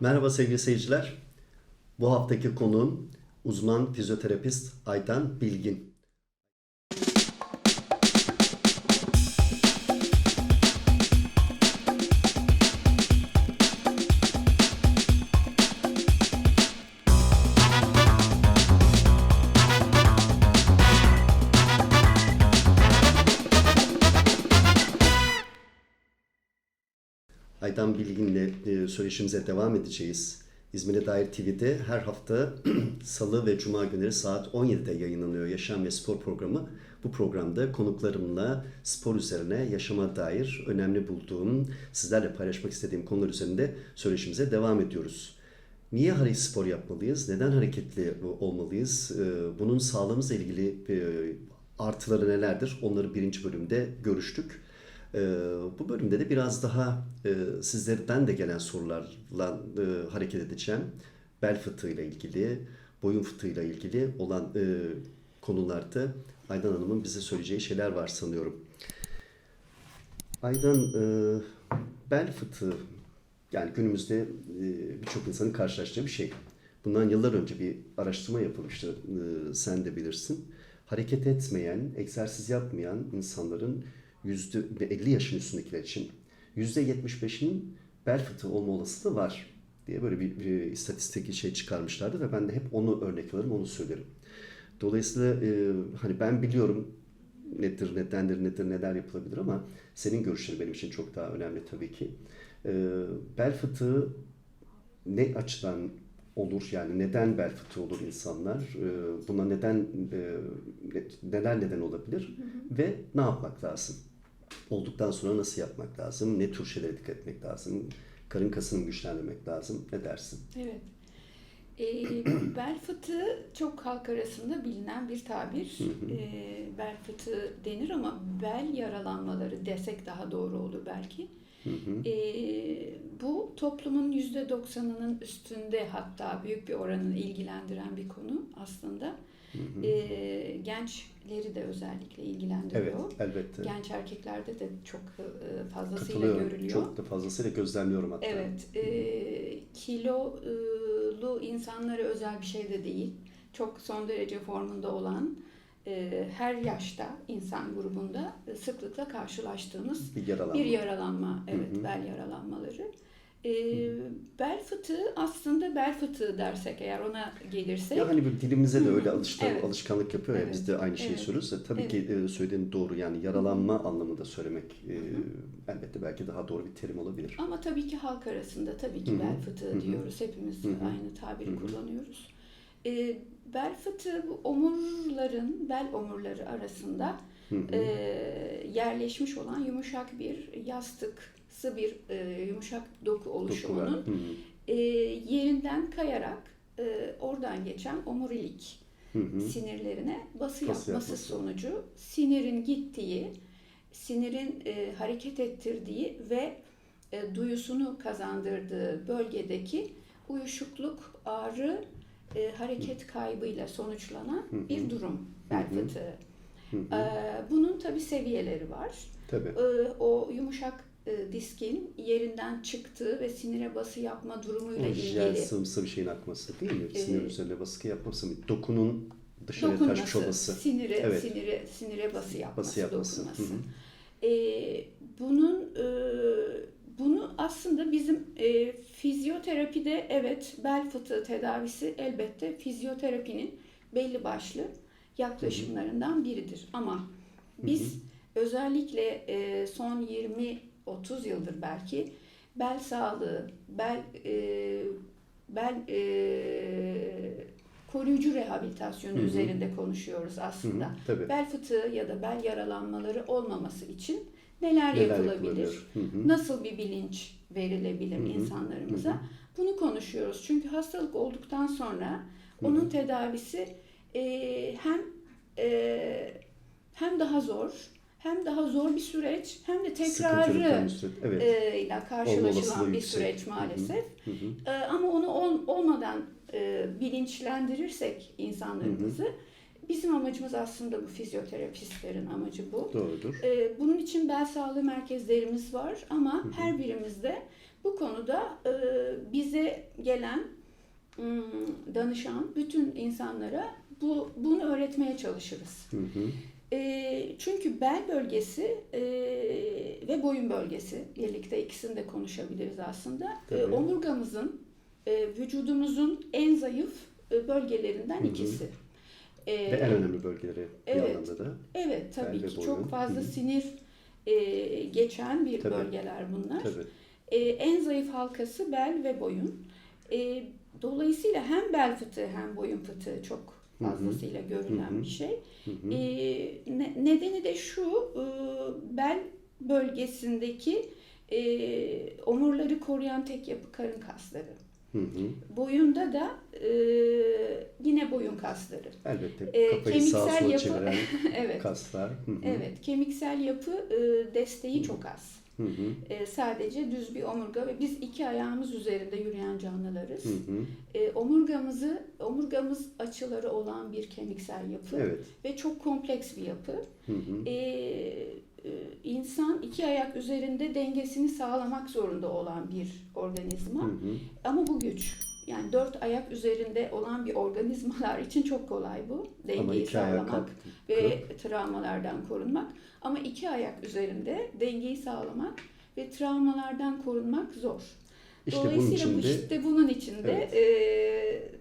Merhaba sevgili seyirciler. Bu haftaki konuğum uzman fizyoterapist Aydan Bilgin. Bilgin'le e, söyleşimize devam edeceğiz. İzmir'e dair TV'de her hafta salı ve cuma günleri saat 17'de yayınlanıyor Yaşam ve Spor programı. Bu programda konuklarımla spor üzerine yaşama dair önemli bulduğum, sizlerle paylaşmak istediğim konular üzerinde söyleşimize devam ediyoruz. Niye hareket spor yapmalıyız? Neden hareketli olmalıyız? E, Bunun sağlığımızla ilgili e, artıları nelerdir? Onları birinci bölümde görüştük. Ee, bu bölümde de biraz daha e, sizlerden de gelen sorularla e, hareket edeceğim. Bel fıtığıyla ilgili, boyun fıtığıyla ilgili olan e, konularda Aydan Hanım'ın bize söyleyeceği şeyler var sanıyorum. Aydan, bel fıtığı yani günümüzde birçok insanın karşılaştığı bir şey. Bundan yıllar önce bir araştırma yapılmıştı, sen de bilirsin. Hareket etmeyen, egzersiz yapmayan insanların yüzde 50 yaşın üstündekiler için yüzde 75'inin bel fıtığı olma olasılığı var diye böyle bir, bir istatistik şey çıkarmışlardı ve ben de hep onu örnek alırım, onu söylerim. Dolayısıyla e, hani ben biliyorum nedir, nedendir, nedir, neler yapılabilir ama senin görüşlerin benim için çok daha önemli tabii ki. E, bel fıtığı ne açıdan olur? Yani neden bel fıtığı olur insanlar? E, buna neden e, neler neden olabilir? Ve ne yapmak lazım olduktan sonra nasıl yapmak lazım ne tür şeylere dikkat etmek lazım karın kasını güçlendirmek lazım ne dersin? Evet. E, bel fıtığı çok halk arasında bilinen bir tabir. E, bel fıtığı denir ama bel yaralanmaları desek daha doğru olur belki. E, bu toplumun yüzde doksanının üstünde hatta büyük bir oranını ilgilendiren bir konu aslında. E, gençleri de özellikle ilgilendiriyor. Evet elbette. Genç erkeklerde de çok e, fazlasıyla görülüyor. Çok da fazlasıyla gözlemliyorum hatta. Evet, e, kilolu insanlara özel bir şey de değil. Çok son derece formunda olan, e, her yaşta insan grubunda sıklıkla karşılaştığımız Bir yaralanma. bir yaralanma, evet, Hı hı. bel yaralanmaları. E, bel fıtığı aslında bel fıtığı dersek eğer ona gelirsek, Ya hani bir dilimize de öyle alıştı, Evet. alışkanlık yapıyor ya Evet. biz de aynı şeyi Evet. söylüyoruz. E, tabii Evet. ki e, söylediğin doğru yani yaralanma anlamında söylemek e, elbette belki daha doğru bir terim olabilir. Ama tabii ki halk arasında tabii ki Hı hı. bel fıtığı Hı hı. diyoruz. Hepimiz Hı hı. aynı tabiri Hı hı. kullanıyoruz. Ee, bel fıtığı omurların, bel omurları arasında Hı hı. e, yerleşmiş olan yumuşak bir yastıksı bir e, yumuşak doku oluşumunun e, yerinden kayarak e, oradan geçen omurilik Hı hı. sinirlerine bası, Bası yapması, yapması. sonucu sinirin gittiği, sinirin e, hareket ettirdiği ve e, duyusunu kazandırdığı bölgedeki uyuşukluk, ağrı, e, hareket kaybıyla sonuçlanan Hı hı. bir durum bel fıtığı. Hı hı. E, bunun tabi seviyeleri var. Tabii. E, o yumuşak e, diskin yerinden çıktığı ve sinire bası yapma durumuyla O jel ilgili sıvısı bir şeyin akması değil mi? Ee, Sinir üzerine baskı yapması mı? Dokunun dışarıya taşmış dokunması, olması. sinire, Evet. sinire, sinire bası yapması, Bası yapması. dokunması. Hı hı. Ee, bunun e, bunu aslında bizim e, fizyoterapide evet bel fıtığı tedavisi elbette fizyoterapinin belli başlı yaklaşımlarından biridir. Ama biz özellikle e, son 20-30 yıldır belki bel sağlığı, bel e, bel e, koruyucu rehabilitasyonu Hı hı. üzerinde konuşuyoruz aslında. hı. Tabii. Bel fıtığı ya da bel yaralanmaları olmaması için neler, Neler yapılabilir? yapılabilir? Hı hı. Nasıl bir bilinç verilebilir Hı hı. insanlarımıza? Hı hı. Bunu konuşuyoruz. Çünkü hastalık olduktan sonra onun tedavisi e, hem e, hem daha zor, hem daha zor bir süreç, hem de tekrarı. Evet. e, ile karşılaşılan bir yüksek. süreç maalesef. Hı hı. E, ama onu ol- olmadan e, bilinçlendirirsek insanlarımızı, bizim amacımız aslında bu fizyoterapistlerin amacı bu. Doğrudur. E, bunun için bel sağlığı merkezlerimiz var ama her birimizde bu konuda e, bize gelen danışan bütün insanlara bu bunu öğretmeye çalışırız. Hı hı. E, çünkü bel bölgesi e, ve boyun bölgesi birlikte ikisini de konuşabiliriz aslında. E, omurgamızın e, vücudumuzun en zayıf e, bölgelerinden Hı hı. ikisi. E, Ve en önemli bölgeleri bir evet. anlamda da. Evet tabii Bel ki çok fazla Hı hı. sinir e, geçen bir Tabii. bölgeler bunlar. Tabii. E, en zayıf halkası bel ve boyun. E, dolayısıyla hem bel fıtığı hem boyun fıtığı çok. Fazlasıyla görülen Hı hı. bir şey. E, ne- nedeni de şu, e, bel bölgesindeki e, omurları koruyan tek yapı karın kasları. Hı hı. Boyunda da e, yine boyun kasları. Elbette E, kafayı sağa kemiksel sola yapı- çeviren evet. kaslar. Hı hı. Evet, kemiksel yapı e, desteği çok az. Hı hı. E, sadece düz bir omurga ve biz iki ayağımız üzerinde yürüyen canlılarız. Hı hı. E, omurgamızı, omurgamız açıları olan bir kemiksel yapı Evet. ve çok kompleks bir yapı. Hı hı. E, e, insan iki ayak üzerinde dengesini sağlamak zorunda olan bir organizma. Hı hı. Ama bu güç. Yani dört ayak üzerinde olan bir organizmalar için çok kolay bu. Dengeyi sağlamak kalk. ve travmalardan korunmak. Ama iki ayak üzerinde dengeyi sağlamak ve travmalardan korunmak zor. İşte bunun Dolayısıyla bu için de işte bunun içinde Evet.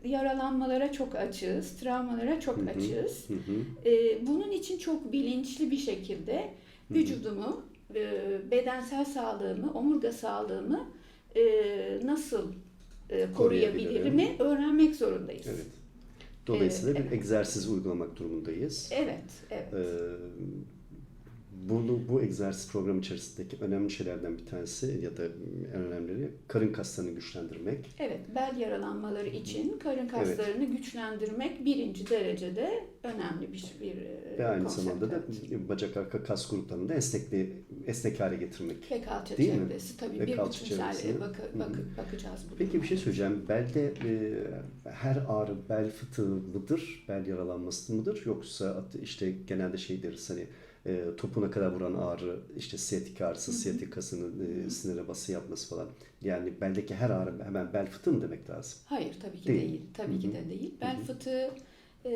e, yaralanmalara çok açığız, travmalara çok Hı hı. açığız. Hı hı. E, bunun için çok bilinçli bir şekilde hı. vücudumu, e, bedensel sağlığımı, omurga sağlığımı e, nasıl e, koruyabilirimi öğrenmek zorundayız. Evet. Dolayısıyla Evet, bir egzersiz uygulamak durumundayız. Evet, evet. Ee, bunu, bu egzersiz programı içerisindeki önemli şeylerden bir tanesi ya da en önemlileri karın kaslarını güçlendirmek. Evet, bel yaralanmaları için karın kaslarını güçlendirmek birinci derecede önemli bir bir e, Ve aynı konsept, zamanda da evet. bacak arka kas gruplarını da esnekli, esnek hale getirmek. ve kalça Değil mi? çevresi tabii Ve bir kalça bütünsel çevresine. bak, bak, bakacağız bu Peki bir duruma. şey söyleyeceğim. Belde e, her ağrı bel fıtığı mıdır? Bel yaralanması mıdır? Yoksa işte genelde şey deriz hani e, topuna kadar vuran ağrı, işte siyatik ağrısı, siyatik kasının e, sinire bası yapması falan. Yani beldeki her ağrı hemen bel fıtığı mı demek lazım? Hayır tabii ki Değil. değil. Tabii Hı ki de değil. Bel fıtığı e,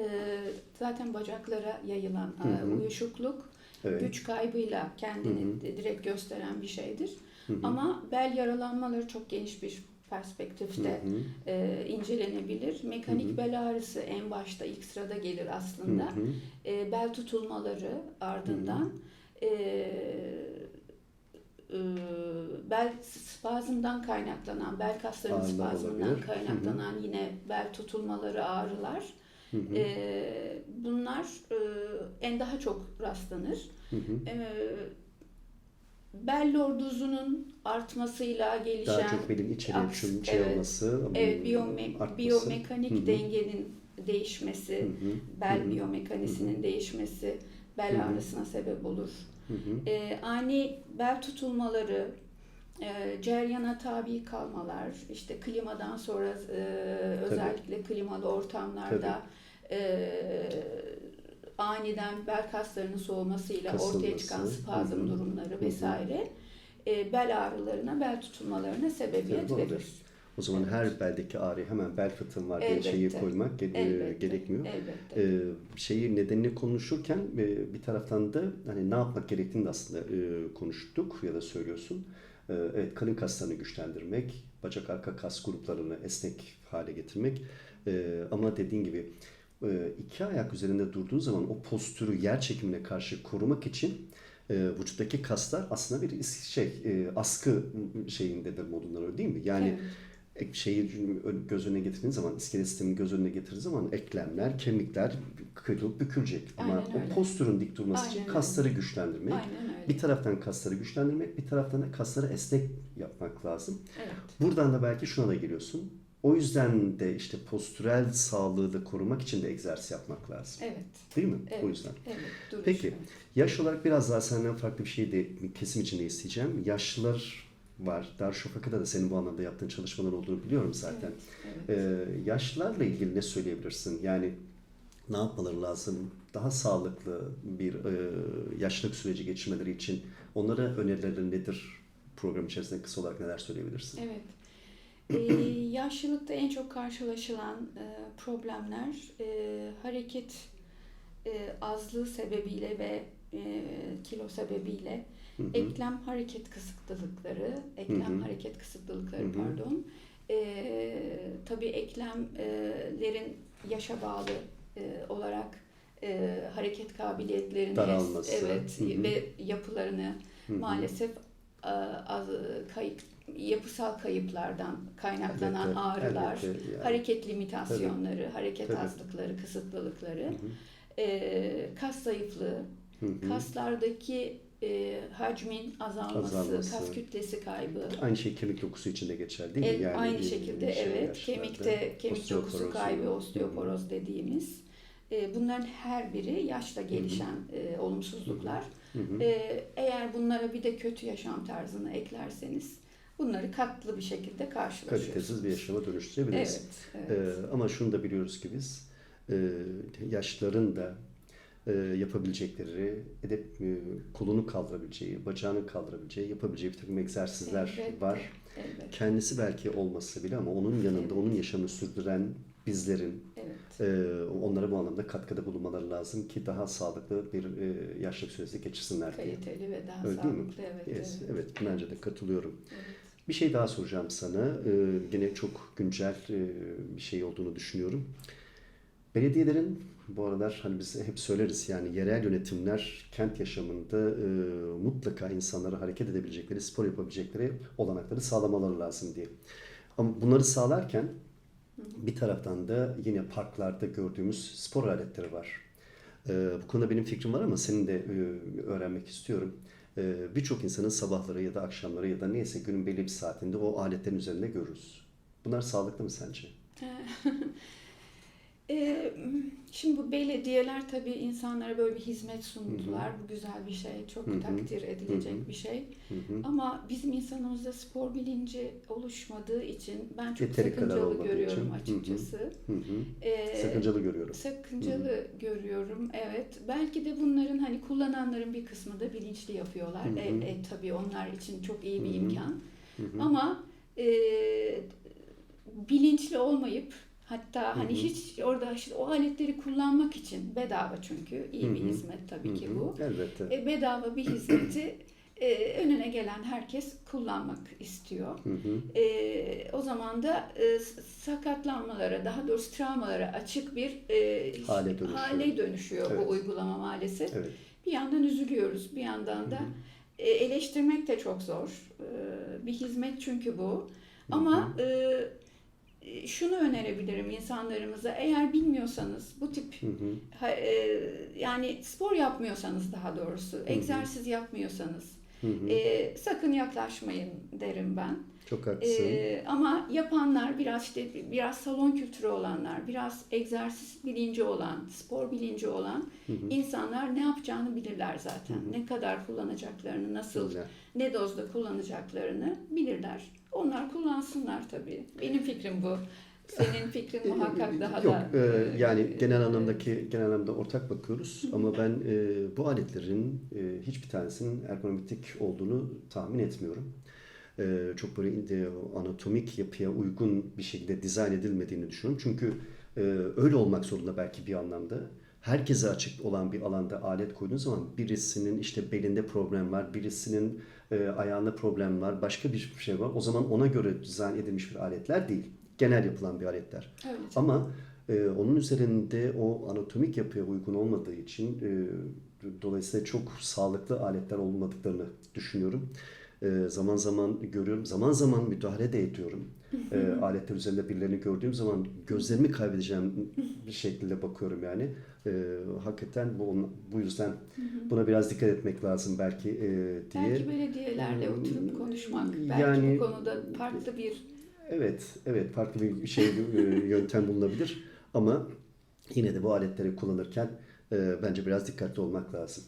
zaten bacaklara yayılan Hı e, uyuşukluk, Evet. güç kaybıyla kendini Hı hı. de- direkt gösteren bir şeydir. Hı hı. Ama bel yaralanmaları çok geniş bir perspektifte hı. e, incelenebilir. Mekanik Hı hı. bel ağrısı en başta ilk sırada gelir Hı aslında. hı. E, bel tutulmaları ardından e, e, bel spazmından kaynaklanan, bel kaslarının Ağrılar spazmından olabilir. kaynaklanan yine bel tutulmaları, ağrılar. Hı hı. E, bunlar e, en daha çok rastlanır. Hı hı. E, bel lordozunun artmasıyla gelişen Daha çok belin içeri aks- şunun şey evet. olması, Evet, biyome- artması. biyomekanik Hı hı. dengenin değişmesi, Hı hı. bel Hı hı. biyomekanisinin değişmesi bel Hı hı. ağrısına sebep olur. Hı hı. Ee, ani bel tutulmaları, e, ceryana tabi kalmalar, işte klimadan sonra e, özellikle klimalı ortamlarda e, aniden bel kaslarının soğumasıyla ortaya çıkan Kasılması. spazm durumları vesaire e, bel ağrılarına, bel tutulmalarına sebebiyet Sebep verir. O zaman Evet. her beldeki ağrı hemen bel fıtığım var diye şeyi koymak ge- Elbette. gerekmiyor. Elbette. Ee, şeyi nedenini konuşurken e, bir taraftan da hani ne yapmak gerektiğini de aslında e, konuştuk ya da söylüyorsun. Ee, evet karın kaslarını güçlendirmek, bacak arka kas gruplarını esnek hale getirmek. Ee, ama dediğin gibi e, iki ayak üzerinde durduğun zaman o postürü yer çekimine karşı korumak için e, vücuttaki kaslar aslında bir şey e, askı şeyindedir modundan öyle değil mi? Yani Evet. şeyi göz önüne getirdiğin zaman, iskelet sistemini göz önüne getirdiğin zaman eklemler, kemikler kırılıp bükülecek. Ama Aynen öyle. o postürün dik durması Aynen için öyle. kasları güçlendirmek, öyle. bir taraftan kasları güçlendirmek, bir taraftan da kasları esnek yapmak lazım. Evet. Buradan da belki şuna da geliyorsun. O yüzden de işte postürel sağlığı da korumak için de egzersiz yapmak lazım. Evet. Değil mi? Evet. O yüzden. Evet. duruş, Peki. evet. Yaş olarak biraz daha senden farklı bir şey de kesim içinde isteyeceğim. Yaşlılar var. Darüşşafaka'da da senin bu anlamda yaptığın çalışmalar olduğunu biliyorum zaten. Evet. Ee, yaşlılarla ilgili ne söyleyebilirsin? Yani ne yapmaları lazım? Daha sağlıklı bir e, yaşlılık süreci geçirmeleri için onlara önerilerin nedir? Program içerisinde kısa olarak neler söyleyebilirsin? Evet. Ee, yaşlılıkta en çok karşılaşılan e, problemler e, hareket e, azlığı sebebiyle ve e, kilo sebebiyle Hı hı. eklem hareket kısıtlılıkları, eklem Hı hı. hareket kısıtlılıkları Hı hı. pardon. E, tabii eklemlerin yaşa bağlı e, olarak e, hareket kabiliyetlerini Daralması. evet Hı hı. ve yapılarını Hı hı. maalesef e, az kayıp yapısal kayıplardan kaynaklanan Elbette, ağrılar, elbette yani. hareket limitasyonları, hareket Tabii. azlıkları, kısıtlılıkları, Hı hı. e, kas zayıflığı, Hı hı. kaslardaki e, hacmin azalması, Azalması. kas kütlesi kaybı. Aynı şey kemik dokusu için de geçerli değil mi? El- Yani aynı e, şekilde şey evet yaşlarda. kemikte kemik dokusu kaybı osteoporoz dediğimiz e, bunların her biri yaşla gelişen e, olumsuzluklar. Hı hı. E, eğer bunlara bir de kötü yaşam tarzını eklerseniz bunları katlı bir şekilde karşılaşıyorsunuz. Kalitesiz bir yaşama dönüştürebiliriz. Evet, evet. Ee, ama şunu da biliyoruz ki biz e, yaşlıların da e, yapabilecekleri, edep e, kolunu kaldırabileceği, bacağını kaldırabileceği, yapabileceği bir takım egzersizler Elbette. var. evet, Kendisi belki olmasa bile ama onun yanında Evet. onun yaşamını sürdüren bizlerin evet. e, onlara bu anlamda katkıda bulunmaları lazım ki daha sağlıklı bir e, yaşlılık süresi geçirsinler diye. Kaliteli ve daha Öyle sağlıklı evet, Yes, evet. evet, bence de katılıyorum. evet. Bir şey daha soracağım sana. Ee, gene çok güncel e, bir şey olduğunu düşünüyorum. Belediyelerin bu aralar hani biz hep söyleriz yani yerel yönetimler kent yaşamında e, mutlaka insanlara hareket edebilecekleri, spor yapabilecekleri olanakları sağlamaları lazım diye. Ama bunları sağlarken bir taraftan da yine parklarda gördüğümüz spor aletleri var. Ee, bu konuda benim fikrim var ama senin de e, öğrenmek istiyorum. Ee, Birçok insanın sabahları ya da akşamları ya da neyse günün belli bir saatinde o aletlerin üzerinde görürüz. Bunlar sağlıklı mı sence? Ee, Şimdi bu belediyeler tabii insanlara böyle bir hizmet sundular. Bu güzel bir şey, çok Hı hı. takdir edilecek Hı hı. bir şey. Hı hı. Ama bizim insanımızda spor bilinci oluşmadığı için ben çok Yeteri sakıncalı görüyorum için. Hı hı. açıkçası. Hı hı. Ee, Sakıncalı görüyorum. sakıncalı görüyorum evet. Belki de bunların hani kullananların bir kısmı da bilinçli yapıyorlar. Hı hı. E, e, tabii onlar için çok iyi bir Hı hı. imkan. Hı hı. Ama e, bilinçli olmayıp hatta hani Hı hı. hiç orada işte o aletleri kullanmak için bedava çünkü iyi bir Hı hı. hizmet tabii ki Hı hı. bu. Elbette. E, bedava bir hizmeti e, önüne gelen herkes kullanmak istiyor. Hı hı. E, o zaman da e, sakatlanmalara, daha doğrusu travmalara açık bir e, Hale dönüşüyor. hale dönüşüyor Evet. bu uygulama maalesef. Evet. Bir yandan üzülüyoruz, bir yandan da e, eleştirmek de çok zor. E, bir hizmet çünkü bu. Ama e, şunu önerebilirim insanlarımıza. Eğer bilmiyorsanız bu tip Hı hı. ha- e, yani spor yapmıyorsanız daha doğrusu, egzersiz yapmıyorsanız Hı hı. e, sakın yaklaşmayın derim ben. Çok haklısın. E, ama yapanlar biraz işte biraz salon kültürü olanlar, biraz egzersiz bilinci olan, spor bilinci olan Hı hı. insanlar ne yapacağını bilirler zaten. Hı hı. Ne kadar kullanacaklarını, nasıl, Güzel. ne dozda kullanacaklarını bilirler. Onlar kullansınlar tabii. Benim fikrim bu. Senin fikrin muhakkak daha Yok, da... e, yani e, genel anlamdaki genel anlamda ortak bakıyoruz ama ben e, bu aletlerin e, hiçbir tanesinin ergonomik olduğunu tahmin etmiyorum. E, çok böyle e, anatomik yapıya uygun bir şekilde dizayn edilmediğini düşünüyorum. Çünkü e, öyle olmak zorunda belki bir anlamda. Herkese açık olan bir alanda alet koyduğun zaman birisinin işte belinde problem var, birisinin e, ayağında problem var, başka bir şey var. O zaman ona göre dizayn edilmiş bir aletler değil. Genel yapılan bir aletler. Evet. Ama e, onun üzerinde o anatomik yapıya uygun olmadığı için e, dolayısıyla çok sağlıklı aletler olmadıklarını düşünüyorum. E, zaman zaman görüyorum, zaman zaman müdahale de ediyorum. E, aletler üzerinde birilerini gördüğüm zaman gözlerimi kaybedeceğim bir şekilde bakıyorum yani. E, hakikaten bu bu yüzden buna biraz dikkat etmek lazım belki e, diye. Belki belediyelerle Hmm, oturup konuşmak, belki yani- bu konuda farklı bir Evet, evet farklı bir şey e, yöntem bulunabilir ama yine de bu aletleri kullanırken e, bence biraz dikkatli olmak lazım.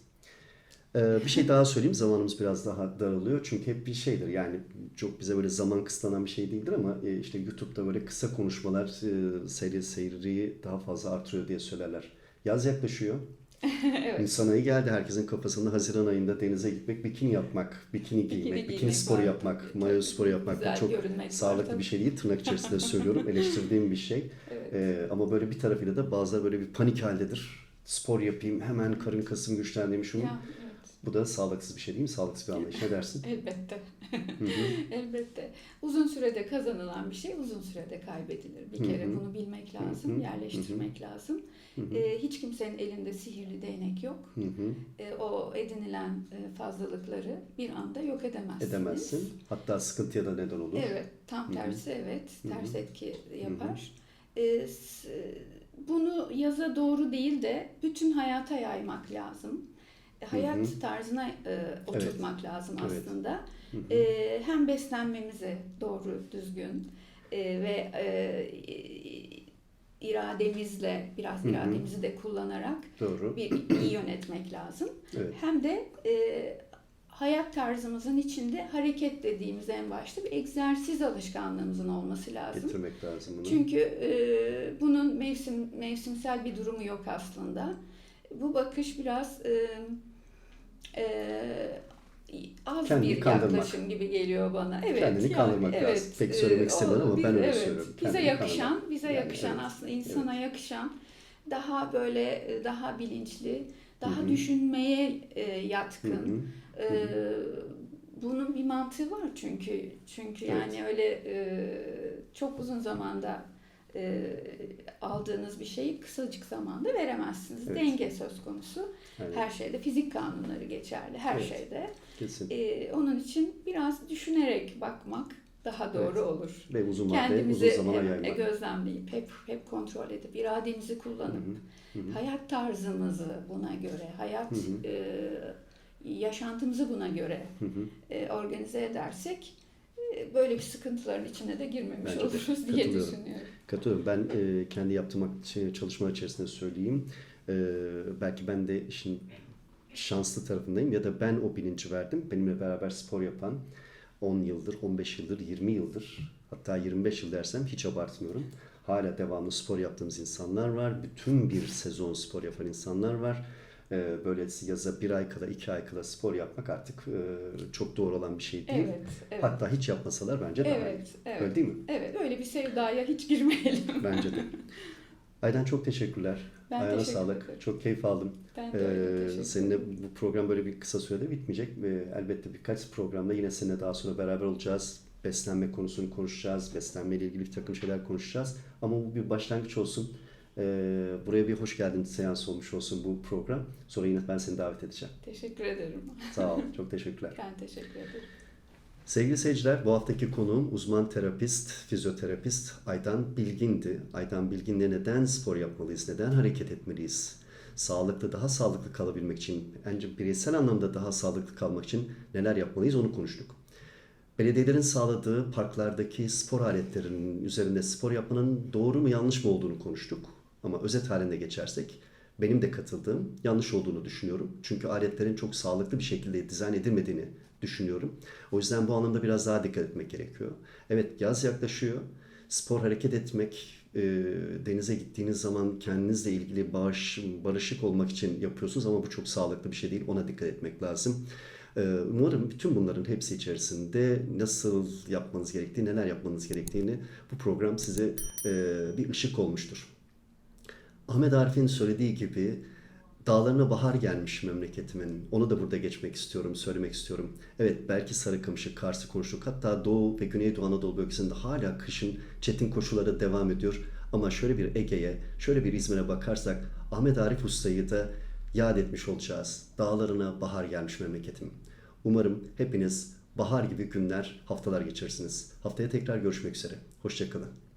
E, bir şey daha söyleyeyim, zamanımız biraz daha daralıyor çünkü hep bir şeydir yani çok bize böyle zaman kısıtlanan bir şey değildir ama e, işte YouTube'da böyle kısa konuşmalar e, seyri seyri daha fazla artırıyor diye söylerler. Yaz yaklaşıyor. evet. Nisan ayı geldi. Herkesin kafasında Haziran ayında denize gitmek, bikini yapmak, bikini giymek, bikini, giymek sporu var. yapmak, mayo sporu yapmak. Güzel Bu çok var sağlıklı tabii. bir şey değil. Tırnak içerisinde söylüyorum. Eleştirdiğim bir şey. Evet. Ee, ama böyle bir tarafıyla da bazıları böyle bir panik haldedir. Spor yapayım, hemen karın kasım güçlendireyim şunu. Ya, evet. Bu da sağlıksız bir şey değil mi? Sağlıksız bir anlayış. Ne dersin? Elbette. Hı hı. Elbette. Uzun sürede kazanılan bir şey uzun sürede kaybedilir. Bir Hı kere bunu bilmek lazım, Hı hı. yerleştirmek lazım. Hı hı. Ee, hiç kimsenin elinde sihirli değnek yok. Hı hı. Ee, o edinilen e, fazlalıkları bir anda yok edemezsiniz. Edemezsin. Hatta sıkıntıya da neden olur. Evet, tam Hı hı. tersi evet, Hı hı. ters etki yapar. Ee, bunu yaza doğru değil de bütün hayata yaymak lazım. Hayat Hı hı. tarzına e, oturtmak lazım Evet. aslında. Hı hı. E, hem beslenmemizi doğru, düzgün e, ve e, irademizle, biraz Hı hı. irademizi de kullanarak Doğru. bir iyi yönetmek lazım. Evet. Hem de e, hayat tarzımızın içinde hareket dediğimiz en başta bir egzersiz alışkanlığımızın olması lazım. Getirmek lazım bunu. Çünkü e, bunun mevsim mevsimsel bir durumu yok aslında. Bu bakış biraz e, e, az Kendini bir kandırmak. yaklaşım gibi geliyor bana. Evet. Kendini yani, kandırmak evet, lazım. Pek e, söylemek o- istemiyorum ama biz- ben öyle evet, söylüyorum. Bize Kendini yakışan, kandırmak. bize Yani yakışan evet, aslında insana yakışan daha böyle e, daha bilinçli, daha Hı hı. düşünmeye e, yatkın. hı. Ee, bunun bir mantığı var çünkü çünkü Evet. yani öyle e, çok uzun zamanda e, aldığınız bir şeyi kısacık zamanda veremezsiniz. Evet. Denge söz konusu. Evet, Her şeyde fizik kanunları geçerli. Her Evet. şeyde. kesin. Ee, onun için biraz düşünerek bakmak daha doğru Evet. olur. Ve uzun Kendimizi uzun zamana yaymak. gözlemleyip hep hep kontrol edip irademizi Hı kullanıp hı. Hı hı. hayat tarzımızı buna göre, hayat Hı hı. e, yaşantımızı buna göre Hı hı. e, organize edersek e, böyle bir sıkıntıların içine de girmemiş Bence de. oluruz diye Katılıyorum. düşünüyorum. Katılıyorum. Ben e, kendi yaptığım şey, çalışmalar içerisinde söyleyeyim. E, belki ben de işin şanslı tarafındayım ya da ben o bilinci verdim. Benimle beraber spor yapan 10 yıldır, 15 yıldır, 20 yıldır hatta 25 yıl dersem hiç abartmıyorum. Hala devamlı spor yaptığımız insanlar var. Bütün bir sezon spor yapan insanlar var. E, böyle yaza bir ay kala, iki ay kala spor yapmak artık e, çok doğru olan bir şey değil. Evet, evet. Hatta hiç yapmasalar bence daha iyi. Evet, evet. Öyle değil mi? Evet, öyle bir sevdaya hiç girmeyelim. Bence de. Aydan çok teşekkürler. Ben Ayağına teşekkür sağlık. ederim. Çok keyif aldım. Ben de öyle Ee, seninle bu program böyle bir kısa sürede bitmeyecek. Ve elbette birkaç programda yine seninle daha sonra beraber olacağız. Beslenme konusunu konuşacağız. Beslenme ile ilgili bir takım şeyler konuşacağız. Ama bu bir başlangıç olsun. Ee, buraya bir hoş geldin seansı olmuş olsun bu program. Sonra yine ben seni davet edeceğim. Teşekkür ederim. Sağ ol. Çok teşekkürler. Ben teşekkür ederim. Sevgili seyirciler, bu haftaki konuğum uzman terapist, fizyoterapist Aydan Bilgin'di. Aydan Bilgin'le neden spor yapmalıyız, neden hareket etmeliyiz? Sağlıklı, daha sağlıklı kalabilmek için, bence bireysel anlamda daha sağlıklı kalmak için neler yapmalıyız onu konuştuk. Belediyelerin sağladığı parklardaki spor aletlerinin üzerinde spor yapmanın doğru mu yanlış mı olduğunu konuştuk. Ama özet halinde geçersek benim de katıldığım yanlış olduğunu düşünüyorum. Çünkü aletlerin çok sağlıklı bir şekilde dizayn edilmediğini düşünüyorum. O yüzden bu anlamda biraz daha dikkat etmek gerekiyor. Evet yaz yaklaşıyor. Spor hareket etmek, e, denize gittiğiniz zaman kendinizle ilgili bağış, barışık olmak için yapıyorsunuz ama bu çok sağlıklı bir şey değil. Ona dikkat etmek lazım. Ee, Umarım bütün bunların hepsi içerisinde nasıl yapmanız gerektiği, neler yapmanız gerektiğini bu program size e, bir ışık olmuştur. Ahmet Arif'in söylediği gibi dağlarına bahar gelmiş memleketimin. Onu da burada geçmek istiyorum, söylemek istiyorum. Evet belki Sarıkamış'ı, Kars'ı konuştuk. Hatta Doğu ve Güneydoğu Anadolu bölgesinde hala kışın çetin koşulları devam ediyor. Ama şöyle bir Ege'ye, şöyle bir İzmir'e bakarsak Ahmet Arif Usta'yı da yad etmiş olacağız. Dağlarına bahar gelmiş memleketim. Umarım hepiniz bahar gibi günler, haftalar geçirirsiniz. Haftaya tekrar görüşmek üzere. Hoşçakalın.